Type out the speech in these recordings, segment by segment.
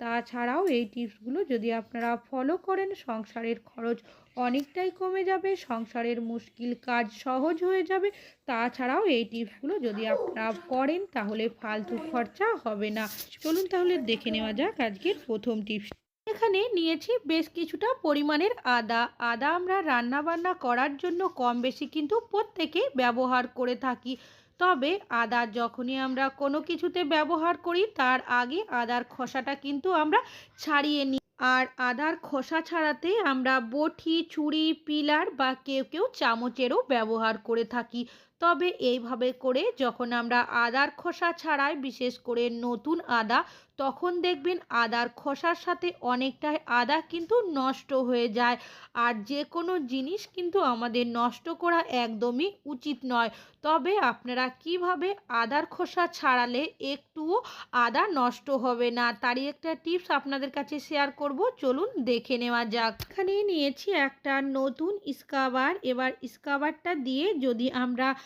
তাছাড়াও এই টিপসগুলো যদি আপনারা ফলো করেন, সংসারের খরচ অনেকটাই কমে যাবে, সংসারের মুশকিল কাজ সহজ হয়ে যাবে। তাছাড়াও এই টিপসগুলো যদি আপনারা করেন, তাহলে ফালতু খরচা হবে না। চলুন তাহলে দেখে নেওয়া যাক আজকের প্রথম টিপস। এখানে নিয়েছি বেশ কিছুটা পরিমাণের আদা। আদা আমরা রান্না বান্না করার জন্য কম বেশি কিন্তু প্রত্যেকেই ব্যবহার করে থাকি। তবে আদা যখনই আমরা কোনো কিছুতে ব্যবহার করি, তার আগে আদার খোসাটা কিন্তু আমরা ছাড়িয়ে নিই আর আদার খোসা ছাড়াতে আমরা বটি ছুরি পিলার বা কেউ কেউ চামচেরও ব্যবহার করে থাকি। তবে এইভাবে করে যখন আমরা আদার খোসা ছাড়াই, বিশেষ করে নতুন আদা, তখন দেখবেন আদার খোসার সাথে অনেকটাই আদা কিন্তু নষ্ট হয়ে যায়। আর যে কোনো জিনিস কিন্তু আমাদের নষ্ট করা একদমই উচিত নয়। তবে আপনারা কীভাবে আদার খোসা ছাড়ালে একটুও আদা নষ্ট হবে না? তারই একটা টিপস আপনাদের কাছে শেয়ার করব। চলুন দেখে নেওয়া যাক। এখানে নিয়েছি একটা নতুন স্কাবার। এবার স্কাবারটা দিয়ে যদি আমরা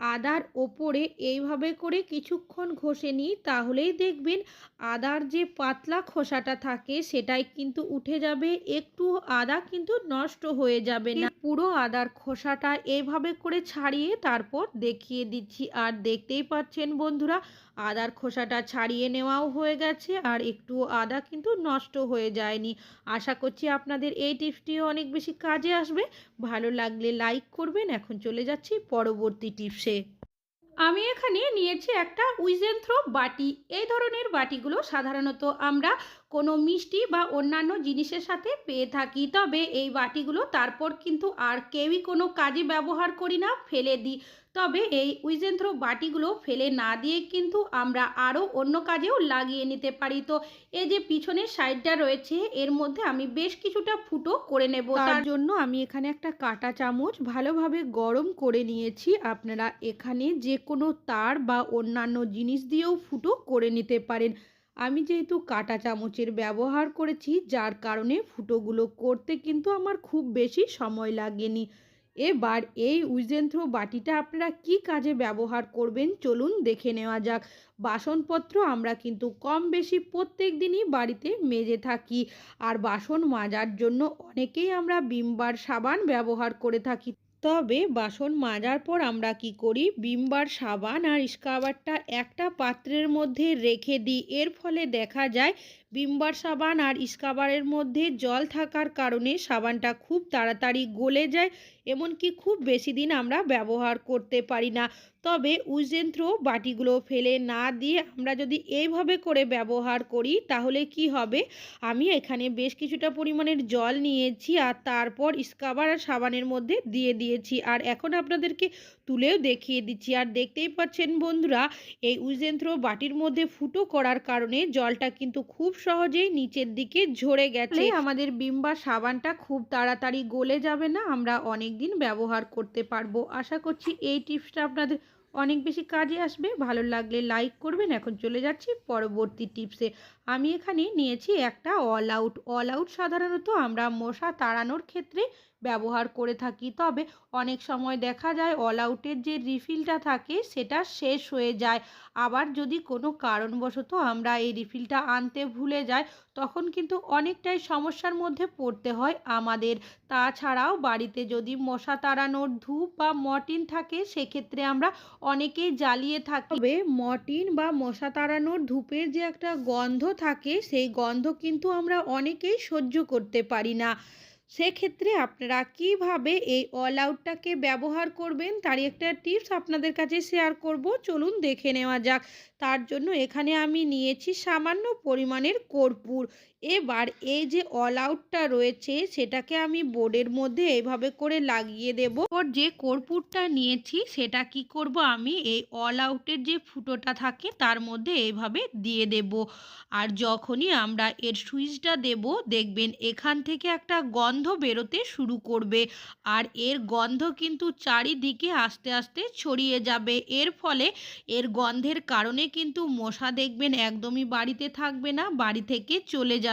আদার ওপরে এইভাবে করে কিছুক্ষণ ঘষে নিই, তাহলেই দেখবেন আদার যে পাতলা খোসাটা থাকে সেটাই কিন্তু উঠে যাবে, একটু আদা কিন্তু নষ্ট হয়ে যাবে না। পুরো আদার খোসাটা এইভাবে করে ছাড়িয়ে তারপর দেখিয়ে দিচ্ছি। আর দেখতেই পাচ্ছেন বন্ধুরা, আদার খোসাটা ছাড়িয়ে নেওয়াও হয়ে গেছে আর একটু আদা কিন্তু নষ্ট হয়ে যায়নি। আশা করছি আপনাদের এই টিপসটিও অনেক বেশি কাজে আসবে। ভালো লাগলে লাইক করবেন। এখন চলে যাচ্ছি পরবর্তী টিপসে। আমি এখানে নিয়েছি একটা উইজেন্থ্রো বাটি। এই ধরনের বাটিগুলো সাধারণত আমরা কোনো মিষ্টি বা অন্যান্য জিনিসের সাথে পেয়ে থাকি। তবে এই বাটিগুলো তারপর কিন্তু আর কেউই কোনো কাজে ব্যবহার করি না ফেলে দিই। তবে এই উইজেন্থ্রো বাটিগুলো ফেলে না দিয়ে কিন্তু আমরা আরও অন্য কাজেও লাগিয়ে নিতে পারি। তো এই যে পিছনের সাইডটা রয়েছে এর মধ্যে আমি বেশ কিছুটা ফুটো করে নেব। তার জন্য আমি এখানে একটা কাটা চামচ ভালোভাবে গরম করে নিয়েছি। আপনারা এখানে যে কোনো তার বা অন্যান্য জিনিস দিয়েও ফুটো করে নিতে পারেন। আমি যেহেতু কাটা চামচের ব্যবহার করেছি, যার কারণে ফুটোগুলো করতে কিন্তু আমার খুব বেশি সময় লাগেনি। এবার এই উইজেন্থ্রো বাটিটা আপনারা কি কাজে ব্যবহার করবেন চলুন দেখে নেওয়া যাক। বাসনপত্র আমরা কিন্তু কম বেশি প্রত্যেক দিনই বাড়িতে মেজে থাকি, আর বাসন মাজার জন্য অনেকেই আমরা বিমবার সাবান ব্যবহার করে থাকি। তবে বাসন মাজার পর আমরা কি করি? বিমবার সাবান আর স্কাবারটা একটা পাত্রের মধ্যে রেখে দিই। এর ফলে দেখা যায়, বিমবার সাবান আর স্কাবারের মধ্যে জল থাকার কারণে সাবানটা খুব তাড়াতাড়ি গলে যায়। এমনকি খুব বেশি দিন আমরা ব্যবহার করতে পারি না। তবে উজেন্ত্র বাটিগুলো ফেলে না দিয়ে আমরা যদি এইভাবে করে ব্যবহার করি, তাহলে কি হবে? আমি এখানে বেশ কিছুটা পরিমাণের জল নিয়েছি আর তারপর স্কাবার আর সাবানের মধ্যে দিয়ে দিয়েছি। আর এখন আপনাদেরকে তুলেও দেখিয়ে দিচ্ছি। আর দেখতেই পাচ্ছেন বন্ধুরা, এই উজেন্ত্র বাটির মধ্যে ফুটো করার কারণে জলটা কিন্তু খুব সহজেই নিচের দিকে ঝরে গেছে। আমাদের বিম্বা সাবানটা খুব তাড়াতাড়ি গলে যাবে না? আমরা অনেক দিন ব্যবহার করতে পারব। আশা করছি এই টিপসটা আপনাদের অনেক বেশি কাজে আসবে। ভালো লাগলে লাইক করবেন। এখন চলে যাচ্ছি পরবর্তী টিপসে আমি এখানে নিয়েছি একটা অল আউট অল আউট সাধারণত আমরা মশা তাড়ানোর ক্ষেত্রে ব্যবহার করে থাকি। তবে অনেক সময় দেখা যায় অল আউটের যে রিফিলটা থাকে সেটা শেষ হয়ে যায়। আবার যদি কোনো কারণবশত আমরা এই রিফিলটা আনতে ভুলে যাই, তখন কিন্তু অনেকটাই সমস্যার মধ্যে পড়তে হয় আমাদের। তাছাড়াও বাড়িতে যদি মশা তাড়ানোর ধূপ বা মর্টিন থাকে, সেক্ষেত্রে আমরা অনেকেই জ্বালিয়ে থাকি। তবে মর্টিন বা মশা তাড়ানোর ধূপের যে একটা গন্ধ থাকে, সেই গন্ধ কিন্তু আমরা অনেকেই সহ্য করতে পারি না। সেক্ষেত্রে আপনারা কীভাবে এই অল আউটটাকে ব্যবহার করবেন? তারই একটা টিপস আপনাদের কাছে শেয়ার করব। চলুন দেখে নেওয়া যাক। তার জন্য এখানে আমি নিয়েছি সামান্য পরিমাণের কর্পূর। এবার এই যে অল আউটটা রয়েছে, সেটাকে আমি বোর্ডের মধ্যে এইভাবে করে লাগিয়ে দেব। ওর যে কর্পূরটা নিয়েছি, সেটা কি করব আমি? এই অল আউটের যে ফুটোটা থাকে, তার মধ্যে এইভাবে দিয়ে দেব। আর যখনই আমরা এর সুইচটা দেব, দেখবেন এখান থেকে একটা গন্ধ বেরোতে শুরু করবে। আর এর গন্ধ কিন্তু চারিদিকে আস্তে আস্তে ছড়িয়ে যাবে। এর ফলে এর গন্ধের কারণে কিন্তু মশা দেখবেন একদমই বাড়িতে থাকবে না, বাড়ি থেকে চলে যাবে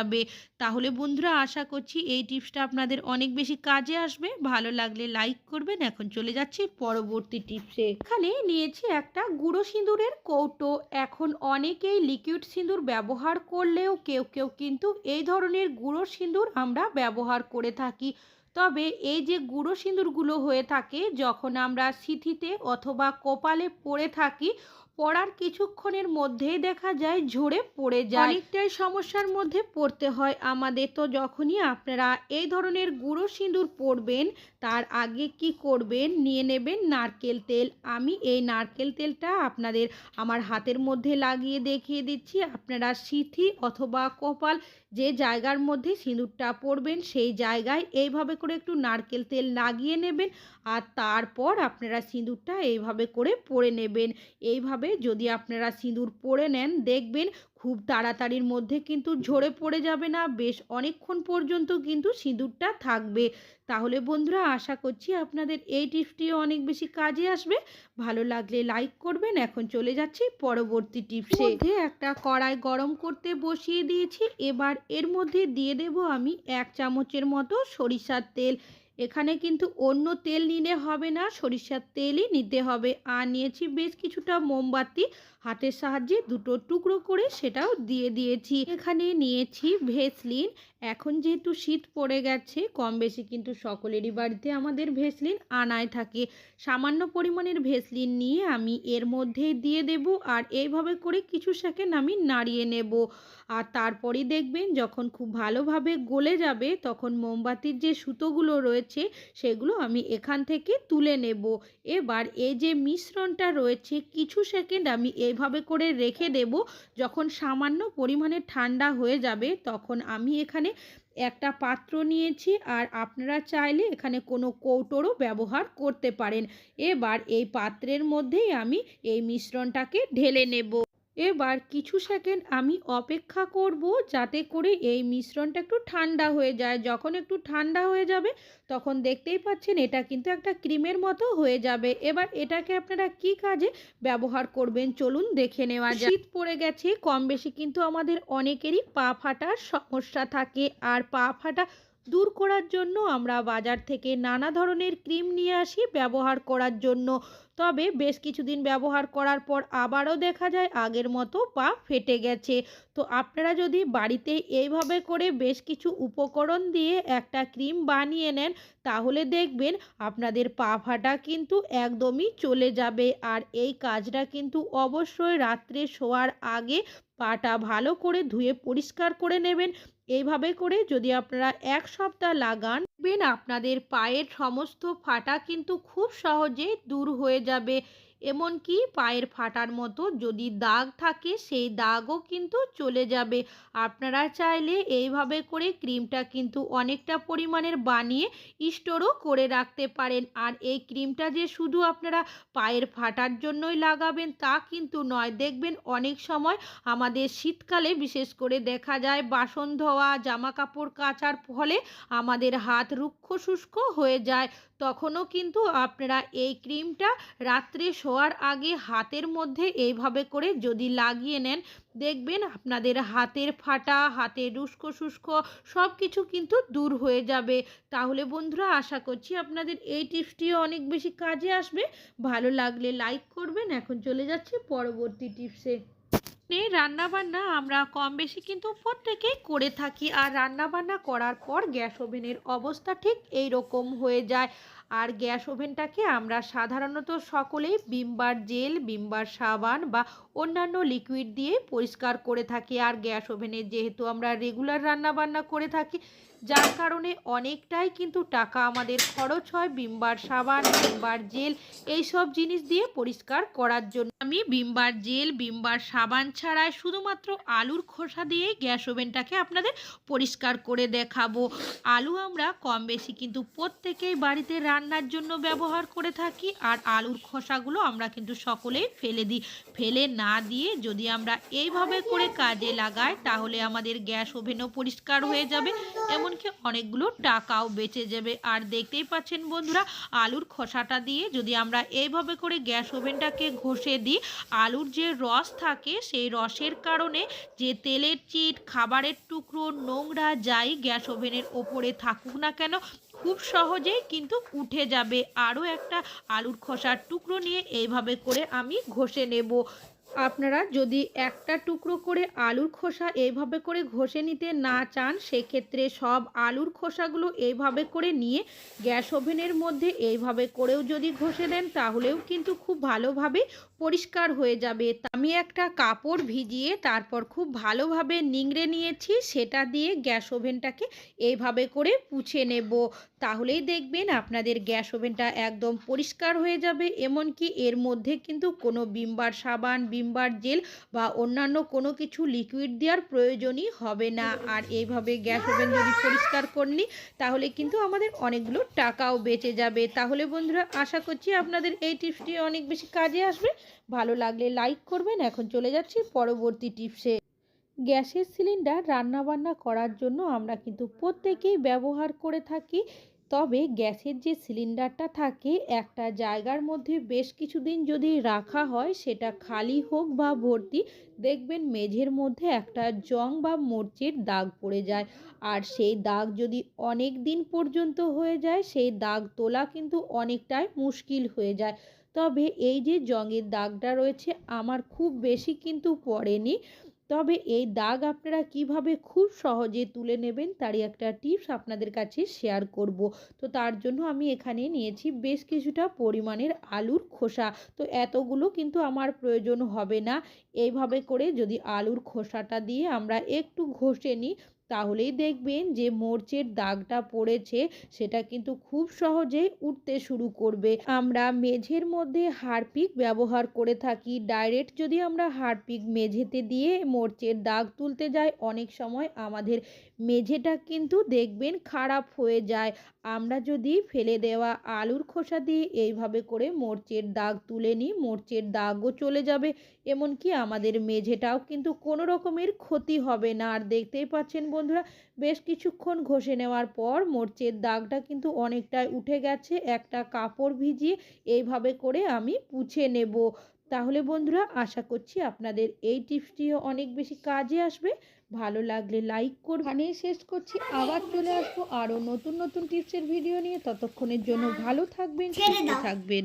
তাহলে বন্ধুরা আশা করছি এই টিপসটা আপনাদের অনেক বেশি কাজে আসবে। ভালো লাগলে লাইক করবেন। এখন চলে যাচ্ছি পরবর্তী টিপসে। এখানে নিয়েছি একটা গুঁড়ো সিঁদুরের কৌটো। এখন অনেকেই লিকুইড সিঁদুর ব্যবহার করলেও কেউ কেউ কিন্তু এই ধরনের গুঁড়ো সিঁদুর আমরা ব্যবহার করে থাকি। তবে এই যে গুঁড়ো সিঁদুরগুলো হয়ে থাকে, যখন আমরা সিথিতে অথবা কপালে পরে থাকি পড়ার কিছুক্ষণের মধ্যেই দেখা যায় ঝরে পড়ে যায়। অনেকটাই সমস্যার মধ্যে পড়তে হয় আমাদের। তো যখনই আপনারা এই ধরনের গুঁড়ো সিঁদুর পরবেন, তার আগে কি করবেন? নিয়ে নেবেন নারকেল তেল। আমি এই নারকেল তেলটা আপনাদের আমার হাতের মধ্যে লাগিয়ে দেখিয়ে দিচ্ছি। আপনারা সিথি অথবা কপাল যে জায়গার মধ্যে সিঁদুরটা পরবেন, সেই জায়গায় এইভাবে করে একটু নারকেল তেল লাগিয়ে নেবেন আর তারপর আপনারা সিঁদুরটা এইভাবে করে পরে নেবেন। এইভাবে যদি আপনারা সিঁদুর পরে নেন, দেখবেন খুব তাড়াতাড়ির মধ্যে কিন্তু ঝরে পড়ে যাবে না, বেশ অনেকক্ষণ পর্যন্ত কিন্তু সিঁদুরটা থাকবে। তাহলে বন্ধুরা, আশা করছি আপনাদের এই টিপসটিও অনেক বেশি কাজে আসবে। ভালো লাগলে লাইক করবেন। এখন চলে যাচ্ছি পরবর্তী টিপসে। মধ্যে একটা কড়াই গরম করতে বসিয়ে দিয়েছি। এবার এর মধ্যে দিয়ে দেব আমি এক চামচের মতো সরিষার তেল। এখানে কিন্তু অন্য তেল নিলে হবে না, সরিষার তেলই নিতে হবে। আর নিয়েছি বেশ কিছুটা মোমবাতি। হাতের সাহায্যে দুটো টুকরো করে সেটাও দিয়ে দিয়েছি। এখানে নিয়েছি ভেসলিন। এখন যেহেতু শীত পড়ে গেছে, কম বেশি কিন্তু সকলেরই বাড়িতে আমাদের ভেসলিন আনায় থাকে। সামান্য পরিমাণের ভেসলিন নিয়ে আমি এর মধ্যে দিয়ে দেব আর এইভাবে করে কিছু সেকেন্ড আমি নাড়িয়ে নেব। আর তারপরেই দেখবেন যখন খুব ভালোভাবে গলে যাবে, তখন মোমবাতির যে সুতোগুলো রয়েছে, সেগুলো আমি এখান থেকে তুলে নেব। এবার এই যে মিশ্রণটা রয়েছে, কিছু সেকেন্ড আমি এইভাবে করে রেখে দেব। যখন সামান্য পরিমাণে ঠান্ডা হয়ে যাবে, তখন আমি এখানে একটা পাত্র নিয়েছি আর আপনারা চাইলে এখানে কোনো কৌটোরও ব্যবহার করতে পারেন। এবার এই পাত্রের মধ্যেই আমি এই মিশ্রণটাকে ঢেলে নেব। এবার কিছু সেকেন্ড আমি অপেক্ষা করব যাতে করে এই মিশ্রণটা একটু ঠান্ডা হয়ে যায়। যখন একটু ঠান্ডা হয়ে যাবে, তখন দেখতেই পাচ্ছেন এটা কিন্তু একটা ক্রিমের মতো হয়ে যাবে। এবার এটাকে আপনারা কি কাজে ব্যবহার করবেন চলুন দেখে নেওয়া যায় শীত পড়ে গেছে কম বেশি কিন্তু আমাদের অনেকেরই পা ফাটার সমস্যা থাকে। আর পা ফাটা দূর করার জন্য আমরা বাজার থেকে নানা ধরনের ক্রিম নিয়ে আসি ব্যবহার করার জন্য। তবে বেশ কিছুদিন ব্যবহার করার পর আবারও দেখা যায় আগের মতো পা ফেটে গেছে। তো আপনারা যদি বাড়িতে এইভাবে করে বেশ কিছু উপকরণ দিয়ে একটা ক্রিম বানিয়ে নেন, তাহলে দেখবেন আপনাদের পা ফাটা কিন্তু একদমই চলে যাবে। আর এই কাজটা কিন্তু অবশ্যই রাত্রে শোয়ার আগে পাটা ভালো করে ধুয়ে পরিষ্কার করে নেবেন। এইভাবে করে যদি আপনারা এক সপ্তাহ লাগান, দেখবেন আপনাদের পায়ের সমস্ত ফাটা কিন্তু খুব সহজে দূর হয়ে যাবে। এমনকি পায়ের ফাটার মতো যদি দাগ থাকে, সেই দাগও কিন্তু চলে যাবে। আপনারা চাইলে এইভাবে করে ক্রিমটা কিন্তু অনেকটা পরিমাণের বানিয়ে স্টোরও করে রাখতে পারেন। আর এই ক্রিমটা যে শুধু আপনারা পায়ের ফাটার জন্যই লাগাবেন, তা কিন্তু নয়। দেখবেন অনেক সময় আমাদের শীতকালে বিশেষ করে দেখা যায়, বাসন ধোয়া জামা কাপড় কাচার ফলে আমাদের হাত রুক্ষ শুষ্ক হয়ে যায়। তখনও কিন্তু আপনারা এই ক্রিমটা রাত্রে শোয়ার আগে হাতের মধ্যে এইভাবে করে যদি লাগিয়ে নেন, দেখবেন আপনাদের হাতের ফাটা, হাতের উস্কো শুষ্ক সব কিছু কিন্তু দূর হয়ে যাবে। তাহলে বন্ধুরা, আশা করছি আপনাদের এই টিপসটিও অনেক বেশি কাজে আসবে। ভালো লাগলে লাইক করবেন। এখন চলে যাচ্ছি পরবর্তী টিপসে। রান্নাবান্না আমরা কম বেশি কিন্তু প্রত্যেকেই করে থাকি। আর রান্নাবান্না করার পর গ্যাস ওভেনের অবস্থা ঠিক এই রকম হয়ে যায়। আর গ্যাস ওভেনটাকে আমরা সাধারণত সকলেই বিমবার জেল, বিমবার সাবান বা অন্যান্য লিকুইড দিয়ে পরিষ্কার করে থাকি। আর গ্যাস ওভেনে যেহেতু আমরা রেগুলার রান্না বান্না করে থাকি, যার কারণে অনেকটাই কিন্তু টাকা আমাদের খরচ হয় বিমবার সাবান, বিমবার জেল এই সব জিনিস দিয়ে পরিষ্কার করার জন্য। আমি বিমবার জেল, বিমবার সাবান ছাড়াই শুধুমাত্র আলুর খোসা দিয়েই গ্যাস ওভেনটাকে আপনাদের পরিষ্কার করে দেখাবো। আলু আমরা কম বেশি কিন্তু প্রত্যেকেই বাড়িতে রান্নার জন্য ব্যবহার করে থাকি আর আলুর খোসাগুলো আমরা কিন্তু সকলেই ফেলে দিই। ফেলে না দিয়ে যদি আমরা এইভাবে করে কাজে লাগাই, তাহলে আমাদের গ্যাস ওভেনও পরিষ্কার হয়ে যাবে, এমনকি অনেকগুলো টাকাও বেঁচে যাবে। আর দেখতেই পাচ্ছেন বন্ধুরা, আলুর খোসাটা দিয়ে যদি আমরা এইভাবে করে গ্যাস ওভেনটাকে ঘষে দিই, আলুর যে রস থাকে, সেই রসের কারণে যে তেলের চিট, খাবারের টুকরো, নোংরা যাই গ্যাস ওভেনের ওপরে থাকুক না কেন খুব সহজেই কিন্তু উঠে যাবে। আরও একটা আলুর খোসার টুকরো নিয়ে এইভাবে করে আমি ঘষে নেব। আপনারা যদি একটা টুকরো করে আলুর খোসা এইভাবে করে ঘষে নিতে না চান, সেক্ষেত্রে সব আলুর খোসাগুলো এইভাবে করে নিয়ে গ্যাস ওভেনের মধ্যে এইভাবে করেও যদি ঘষে দেন, তাহলেও কিন্তু খুব ভালোভাবে পরিষ্কার হয়ে যাবে। আমি একটা কাপড় ভিজিয়ে তারপর খুব ভালোভাবে নিংড়ে নিয়েছি, সেটা দিয়ে গ্যাস ওভেনটাকে এইভাবে করে পুছে নেব। তাহলেই দেখবেন আপনাদের গ্যাস ওভেনটা একদম পরিষ্কার হয়ে যাবে, এমনকি এর মধ্যে কিন্তু কোনো বিমবার সাবান বিমবার জেল বা অন্যান্য কোনো কিছু লিকুইড দেওয়ার প্রয়োজনই হবে না। আর এইভাবে গ্যাস ওভেন যদি পরিষ্কার করলি তাহলে কিন্তু আমাদের অনেকগুলো টাকাও বেঁচে যাবে। তাহলে বন্ধুরা, আশা করছি আপনাদের এই টিপসটি অনেক বেশি কাজে আসবে। ভালো লাগলে লাইক করবেন। এখন চলে যাচ্ছি পরবর্তী টিপসে। গ্যাসের সিলিন্ডার রান্নাবান্না করার জন্য আমরা কিন্তু প্রত্যেকেই ব্যবহার করে থাকি। তবে গ্যাসের যে সিলিন্ডারটা থাকে, একটা জায়গার মধ্যে বেশ কিছুদিন যদি রাখা হয়, সেটা খালি হোক বা ভর্তি, দেখবেন মেঝের মধ্যে একটা জং বা মরচের দাগ পড়ে যায়। আর সেই দাগ যদি অনেক দিন পর্যন্ত হয়ে যায়, সেই দাগ তোলা কিন্তু অনেকটাই মুশকিল হয়ে যায়। তবে এই যে জংয়ের দাগটা রয়েছে, আমার খুব বেশি কিন্তু পড়েনি। তবে এই দাগ আপনারা কীভাবে খুব সহজে তুলে নেবেন তারই একটা টিপস আপনাদের কাছে শেয়ার করব। তো তার জন্য আমি এখানে নিয়েছি বেশ কিছুটা পরিমাণের আলুর খোসা। তো এতগুলো কিন্তু আমার প্রয়োজন হবে না। এইভাবে করে যদি আলুর খোসাটা দিয়ে আমরা একটু ঘষে নিই তাহলেই দেখবেন যে মরচের দাগটা পড়েছে, সেটা কিন্তু খুব সহজেই উঠতে শুরু করবে। আমরা মেঝের মধ্যে হারপিক ব্যবহার করে থাকি। ডাইরেক্ট যদি আমরা হারপিক মেঝেতে দিয়ে মরচের দাগ তুলতে যাই, অনেক সময় আমাদের মেঝেটা কিন্তু দেখবেন খারাপ হয়ে যায়। আমরা যদি ফেলে দেওয়া আলুর খোসা দিয়ে এইভাবে করে মরচের দাগ তুলে নিই, মরচের দাগও চলে যাবে। এমনকি আমাদের মেঝেটাও কিন্তু কোনো রকমের ক্ষতি হবে না। আর দেখতেই পাচ্ছেন বন্ধুরা, বেশ কিছুক্ষণ ঘষে নেওয়ার পর মরচের দাগটা কিন্তু অনেকটাই উঠে গেছে। একটা কাপড় ভিজিয়ে এইভাবে করে আমি পুছে নেব। তাহলে বন্ধুরা, আশা করছি আপনাদের এই টিপসটিও অনেক বেশি কাজে আসবে। ভালো লাগলে লাইক করবে এখানেই শেষ করছি। আবার চলে আসব আরও নতুন নতুন টিপসের ভিডিও নিয়ে। ততক্ষণের জন্য ভালো থাকবেন সুস্থ থাকবেন।